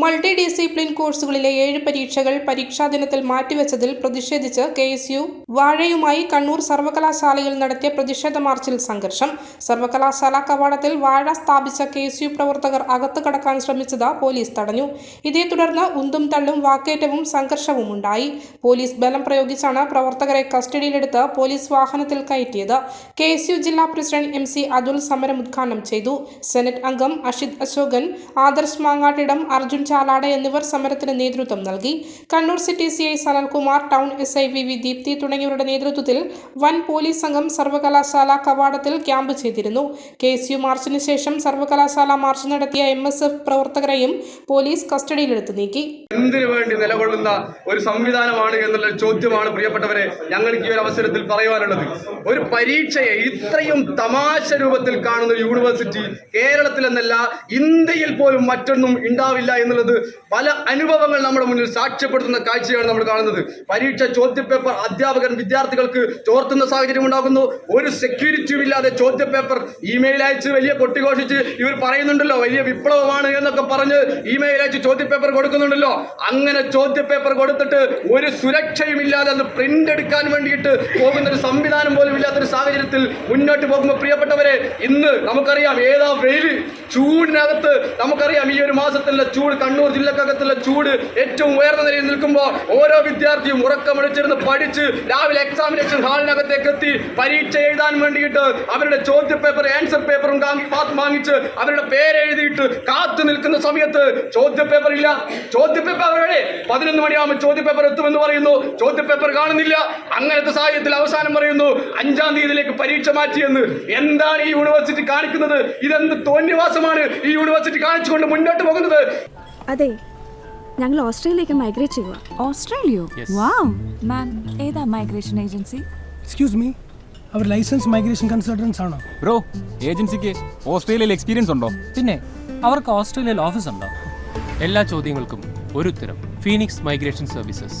Multi discipline കോഴ്സുകളിലെ ഏഴ് പരീക്ഷകൾ പരീക്ഷാ ദിനത്തിൽ മാറ്റിവെച്ചതിൽ പ്രതിഷേധിച്ച് കെ എസ് യു വാഴയുമായി കണ്ണൂർ സർവകലാശാലയിൽ നടത്തിയ പ്രതിഷേധ മാർച്ചിൽ സംഘർഷം. സർവകലാശാല കവാടത്തിൽ വാഴ സ്ഥാപിച്ച കെ എസ് യു പ്രവർത്തകർ അകത്തു കടക്കാൻ ശ്രമിച്ചത് പോലീസ് തടഞ്ഞു. ഇതേ തുടർന്ന് ഉന്തും തള്ളും വാക്കേറ്റവും സംഘർഷവും ഉണ്ടായി. പോലീസ് ബലം പ്രയോഗിച്ചാണ് പ്രവർത്തകരെ കസ്റ്റഡിയിലെടുത്ത് പോലീസ് വാഹനത്തിൽ കയറ്റിയത്. കെ എസ് യു ജില്ലാ പ്രസിഡന്റ് എം സി അതുൽ സമരം ഉദ്ഘാടനം ചെയ്തു. സെനറ്റ് അംഗം അഷിത് അശോകൻ ആദർശ് മാങ്ങാട്ടിടം അർജുൻ ചാലാട് എന്നിവർ സമരത്തിന് നേതൃത്വം നൽകി. Kannur city C I Sanalkumar town S I V V Deepthi തുടങ്ങിയവരുടെ നേതൃത്വത്തിൽ വൻ പോലീസ് സംഘം സർവകലാശാല കവാടത്തിൽ ക്യാമ്പ് ചെയ്തിരുന്നു. കെ എസ് യു മാർച്ചിന് ശേഷം സർവകലാശാല മാർച്ച് നടത്തിയ എം എസ് എഫ് പ്രവർത്തകരെയും പോലീസ് കസ്റ്റഡിയിലെടുത്ത് നീക്കി. എന്തിനു വേണ്ടി നിലകൊള്ളുന്ന ഒരു സംവിധാനമാണ് എന്നുള്ള ചോദ്യമാണ് പ്രിയപ്പെട്ടവരെ ഞങ്ങൾക്ക് ഈ ഒരു അവസരത്തിൽ പറയുവാനുള്ളത്. ഒരു പരീക്ഷയെ ഇത്രയും തമാശ രൂപത്തിൽ കാണുന്ന യൂണിവേഴ്സിറ്റി കേരളത്തിലെന്നല്ല ഇന്ത്യയിൽ പോലും മറ്റൊന്നും ഉണ്ടാവില്ല എന്നുള്ളത് പല അനുഭവങ്ങൾ നമ്മുടെ മുന്നിൽ സാക്ഷ്യപ്പെടുത്തുന്ന കാഴ്ചയാണ് നമ്മൾ കാണുന്നത്. പരീക്ഷ ചോദ്യപേപ്പർ അധ്യാപകൻ വിദ്യാർത്ഥികൾക്ക് ചോർത്തുന്ന സാഹചര്യം ഉണ്ടാകുന്നു. ഒരു സെക്യൂരിറ്റിയും ഇല്ലാതെ ചോദ്യപേപ്പർ ഇമെയിൽ അയച്ച് വലിയ കൊട്ടിഘോഷിച്ച് ഇവർ പറയുന്നുണ്ടല്ലോ വലിയ വിപ്ലവമാണ് എന്നൊക്കെ പറഞ്ഞ് ഇമെയിൽ അയച്ച് ചോദ്യപേപ്പർ കൊടുക്കുന്നുണ്ടല്ലോ. അങ്ങനെ ചോദ്യപേപ്പർ കൊടുത്തിട്ട് ഒരു സുരക്ഷയും ഇല്ലാതെ അത് പ്രിന്റ് എടുക്കാൻ വേണ്ടിയിട്ട് പോകുന്ന ഒരു സംവിധാനം പോലും ഇല്ലാത്തൊരു സാഹചര്യത്തിൽ മുന്നോട്ട് പോകുമ്പോൾ പ്രിയപ്പെട്ടവരെ ഇന്ന് നമുക്കറിയാം ഏതാ വെയിൽ ചൂടിനകത്ത് നമുക്കറിയാം ഈ ഒരു മാസത്തിലുള്ള ചൂട് കണ്ണൂർ ജില്ലക്കകത്തുള്ള ചൂട് ഏറ്റവും ഉയർന്ന നിലയിൽ നിൽക്കുമ്പോൾ ഓരോ വിദ്യാർത്ഥിയും ഉറക്കമടിച്ചിരുന്ന് പഠിച്ച് രാവിലെ എക്സാമിനേഷൻ ഹാളിനകത്തേക്ക് എത്തി പരീക്ഷ എഴുതാൻ വേണ്ടിയിട്ട് അവരുടെ ചോദ്യപേപ്പർ ആൻസർ പേപ്പറും വാങ്ങിച്ച് അവരുടെ പേരെഴുതിയിട്ട് കാത്തു നിൽക്കുന്ന സമയത്ത് ചോദ്യപേപ്പർ ഇല്ല. ചോദ്യപേപ്പർ അവരുടെ പതിനൊന്ന് മണിയാകുമ്പോൾ ചോദ്യപേപ്പർ എത്തുമെന്ന് പറയുന്നു. ചോദ്യപേപ്പർ കാണുന്നില്ല. അങ്ങനത്തെ സാഹചര്യത്തിൽ അവസാനം പറയുന്നു അഞ്ചാം തീയതിയിലേക്ക് പരീക്ഷ മാറ്റിയെന്ന്. എന്താണ് ഈ യൂണിവേഴ്സിറ്റി കാണിക്കുന്നത്? ഇതെന്ത് തോന്നിവാസമാണ് ഈ യൂണിവേഴ്സിറ്റി കാണിച്ചുകൊണ്ട് മുന്നോട്ട് പോകുന്നത്? അതെ ഞങ്ങൾ ഓസ്ട്രേലിയയിലേക്ക് മൈഗ്രേറ്റ് ചെയ്യുക ഓസ്ട്രേലിയോ? വാവ് മാം ഏതാ മൈഗ്രേഷൻ ഏജൻസി എക്സ്ക്യൂസ് മീ അവർ ലൈസൻസ് മൈഗ്രേഷൻ കൺസൾട്ടൻസ് ആണോ? ബ്രോ ഏജൻസിക്ക് ഓസ്ട്രേലിയയിൽ എക്സ്പീരിയൻസ് ഉണ്ടോ? പിന്നെ അവർക്ക് ഓസ്ട്രേലിയയിൽ ഓഫീസ് ഉണ്ടോ? എല്ലാ ചോദ്യങ്ങൾക്കും ഒരു ഉത്തരം Phoenix migration services